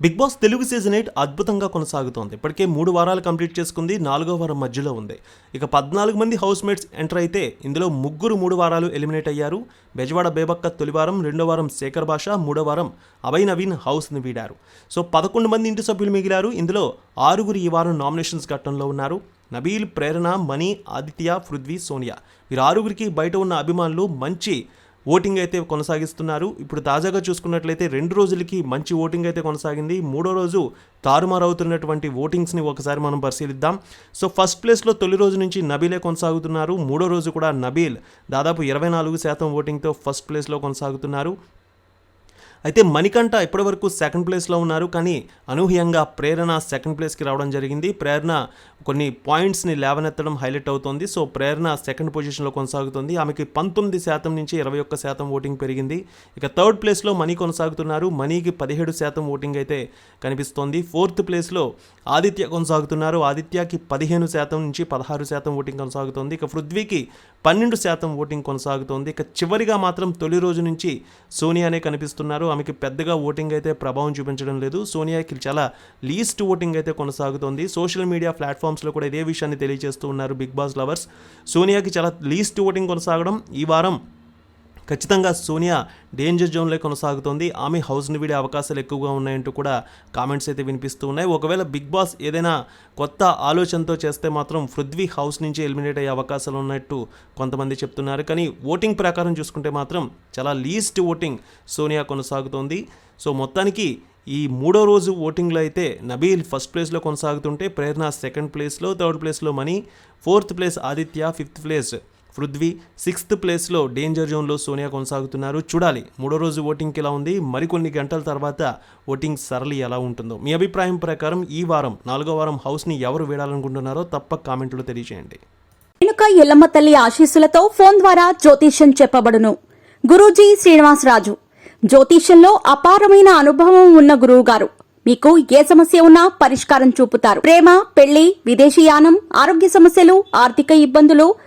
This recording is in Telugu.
Bigg Boss Telugu season eight అద్భుతంగా కొనసాగుతోంది. ఇప్పటికే మూడు వారాలు కంప్లీట్ చేసుకుంది నాలుగో వారం మధ్యలో ఉంది. ఇక పద్నాలుగు మంది హౌస్ మేట్స్ ఎంటర్ అయితే ఇందులో ముగ్గురు మూడు వారాలు ఎలిమినేట్ అయ్యారు. బెజవాడ బేబక్క తొలి వారం రెండో వారం శేఖర్ భాష మూడో వారం అభయ్ నవీన్ హౌస్ని వీడారు. సో పదకొండు మంది ఇంటి సభ్యులు మిగిలారు. ఇందులో ఆరుగురు ఈ వారం నామినేషన్స్ ఘట్టంలో ఉన్నారు. నబీల్ ప్రేరణ మణి ఆదిత్య పృథ్వీ సోనియా. వీరు ఆరుగురికి బయట ఉన్న అభిమానులు మంచి ఓటింగ్ అయితే కొనసాగిస్తున్నారు. ఇప్పుడు తాజాగా చూసుకున్నట్లయితే రెండు రోజులకి మంచి ఓటింగ్ అయితే కొనసాగింది. మూడో రోజు తారుమారవుతున్నటువంటి ఓటింగ్స్ని ఒకసారి మనం పరిశీలిద్దాం. సో ఫస్ట్ ప్లేస్లో తొలి రోజు నుంచి నబీలే కొనసాగుతున్నారు. మూడో రోజు కూడా నబీల్ దాదాపు ఇరవై నాలుగు శాతం ఓటింగ్తో ఫస్ట్ ప్లేస్లో కొనసాగుతున్నారు. అయితే మణికంఠ ఇప్పటివరకు సెకండ్ ప్లేస్లో ఉన్నారు. కానీ అనూహ్యంగా ప్రేరణ సెకండ్ ప్లేస్కి రావడం జరిగింది. ప్రేరణ కొన్ని పాయింట్స్ని లేవనెత్తడం హైలైట్ అవుతోంది. సో ప్రేరణ సెకండ్ పొజిషన్లో కొనసాగుతుంది. ఆమెకి పంతొమ్మిది శాతం నుంచి ఇరవై ఒక్క శాతం ఓటింగ్ పెరిగింది. ఇక థర్డ్ ప్లేస్లో మనీ కొనసాగుతున్నారు. మనీకి పదిహేడు శాతం ఓటింగ్ అయితే కనిపిస్తోంది. ఫోర్త్ ప్లేస్లో ఆదిత్య కొనసాగుతున్నారు. ఆదిత్యకి పదిహేను శాతం నుంచి పదహారు శాతం ఓటింగ్ కొనసాగుతోంది. ఇక పృథ్వీకి పన్నెండు శాతం ఓటింగ్ కొనసాగుతోంది. ఇక చివరిగా మాత్రం తొలి రోజు నుంచి సోనియానే కనిపిస్తున్నారు. ఆమెకి పెద్దగా ఓటింగ్ అయితే ప్రభావం చూపించడం లేదు. సోనియాకి చాలా లీస్ట్ ఓటింగ్ అయితే కొనసాగుతోంది. సోషల్ మీడియా ప్లాట్ఫామ్స్లో కూడా ఇదే విషయాన్ని తెలియజేస్తూ ఉన్నారు బిగ్ బాస్ లవర్స్. సోనియాకి చాలా లీస్ట్ ఓటింగ్ కొనసాగడం ఈ వారం ఖచ్చితంగా సోనియా డేంజర్ జోన్లో కొనసాగుతోంది. ఆమె హౌస్ని వీడే అవకాశాలు ఎక్కువగా ఉన్నాయంటూ కూడా కామెంట్స్ అయితే వినిపిస్తూ ఉన్నాయి. ఒకవేళ బిగ్ బాస్ ఏదైనా కొత్త ఆలోచనతో చేస్తే మాత్రం పృథ్వీ హౌస్ నుంచి ఎలిమినేట్ అయ్యే అవకాశాలు ఉన్నట్టు కొంతమంది చెప్తున్నారు. కానీ ఓటింగ్ ప్రకారం చూసుకుంటే మాత్రం చాలా లీస్ట్ ఓటింగ్ సోనియా కొనసాగుతోంది. సో మొత్తానికి ఈ మూడో రోజు ఓటింగ్లో అయితే నబీల్ ఫస్ట్ ప్లేస్లో కొనసాగుతుంటే ప్రేరణ సెకండ్ ప్లేస్లో థర్డ్ ప్లేస్లో money fourth place Aditya fifth place Prithvi sixth ప్లేస్లో డేంజర్ జోన్లో సోనియా కొనసాగుతున్నారు. చూడాలి మూడో రోజు ఓటింగ్కి ఎలా ఉంది? మరికొన్ని గంటల తర్వాత ఓటింగ్ సరళి ఎలా ఉంటుందో. మీ అభిప్రాయం ప్రకారం ఈ వారం నాలుగో వారం హౌస్ని ఎవరు వేడాలనుకుంటున్నారో తప్పక కామెంట్లో తెలియజేయండి వెనుక ఎల్లమ్మ తల్లి ఆశీస్సులతో ఫోన్ ద్వారా జ్యోతిష్యం చెప్పబడును. గురూజీ శ్రీనివాసరాజు. జ్యోతిష్యంలో అపారమైన అనుభవం ఉన్న గురువు గారు మీకు ఏ సమస్య ఉన్నా పరిష్కారం చూపుతారు. ప్రేమ పెళ్ళి విదేశీయానం ఆరోగ్య సమస్యలు ఆర్థిక ఇబ్బందులు